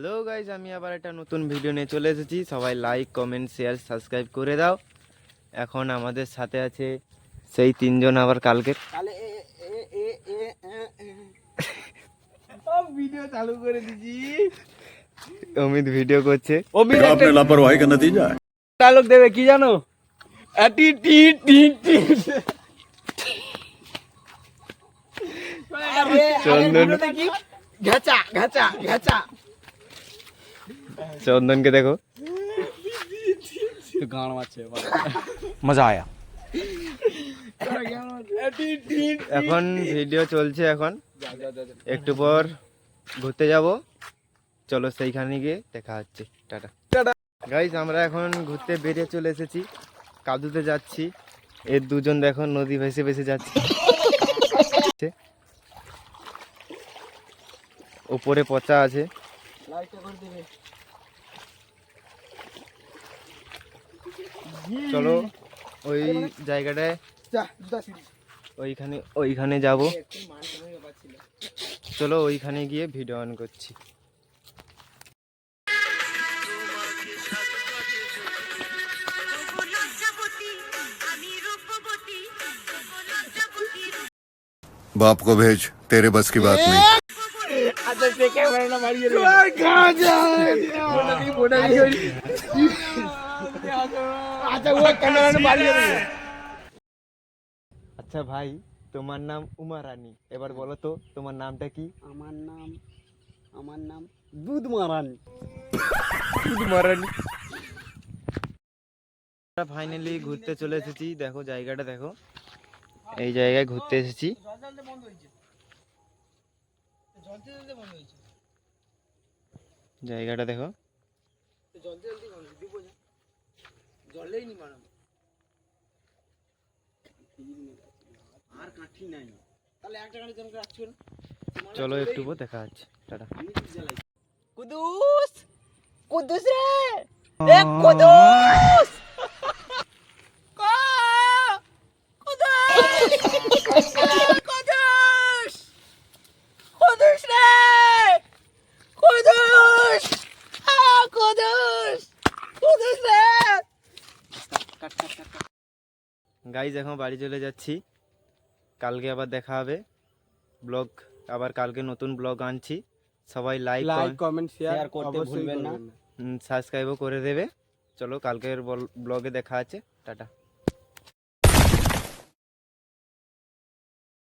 Hello guys আমি আবার একটা নতুন ভিডিও নিয়ে চলে এসেছি। সবাই লাইক কমেন্ট শেয়ার সাবস্ক্রাইব করে দাও। এখন আমাদের সাথে আছে সেই তিনজন আবার কালকে। ভিডিও চালু করে দিছি। অমিত ভিডিও করছে। অমিত আপনি লাপরওয়াহি কা নতিজা তালুক দেবে কি জানো? আটি টি টি টি চন্দন ঘেচা ঘেচা ঘেচা। চন্দনকে দেখো গান মারছে मजा आया আটি টি এখন ভিডিও চলছে এখন একটু পর ঘুরতে যাব চলো সেইখানে গিয়ে দেখা হচ্ছে টাটা টাটা। গাইজ আমরা এখন ঘুরতে বেরিয়ে চলে এসেছি কাদুতে যাচ্ছি এর দুজন দেখো নদী ভেসে ভেসে যাচ্ছে উপরে পচা আছে চলো ওই জায়গাটায় যা দুটা সিঁড়ি ওইখানে ওইখানে যাব একটু মান কমে পাচ্ছিল চলো ওইখানে গিয়ে ভিডিও অন করছি লজ্জাবতী আমি রূপবতী লজ্জাবতী बाप को भेज तेरे बस की बात नहीं আচ্ছা আচ্ছা আচ্ছা ভাই তোমার নাম উমা রানী। এবার বলো তো তোমার নামটা কি? আমার নাম আমার নাম দুধ মারানি উমা রানী। ফাইনালি ঘুরতে চলে এসেছি। দেখো জায়গাটা দেখো। এই জায়গায় ঘুরতে এসেছি। জায়গাটা দেখো। জলদি জলদি জলেই নি মারাম আর কাঠি নাই। তাহলে একটা গাড়ি জনকে রাখছো না। চলো একটু পর দেখা যাচ্ছে টাটা। কুদুস! কুদুস রে! এ কুদুস কা কুদুস কুদুস কুদুস রে কুদুস আ কুদুস কুদুস রে কাট কাট কাট গাইজ এখন বাড়ি চলে যাচ্ছি। কালকে আবার দেখা হবে। ব্লগ আবার কালকে নতুন ব্লগ আনছি। সবাই লাইক লাইক কমেন্ট শেয়ার করতে ভুলবেন না। সাবস্ক্রাইবও করে দেবে। চলো কালকের ব্লগে দেখা আছে। টাটা।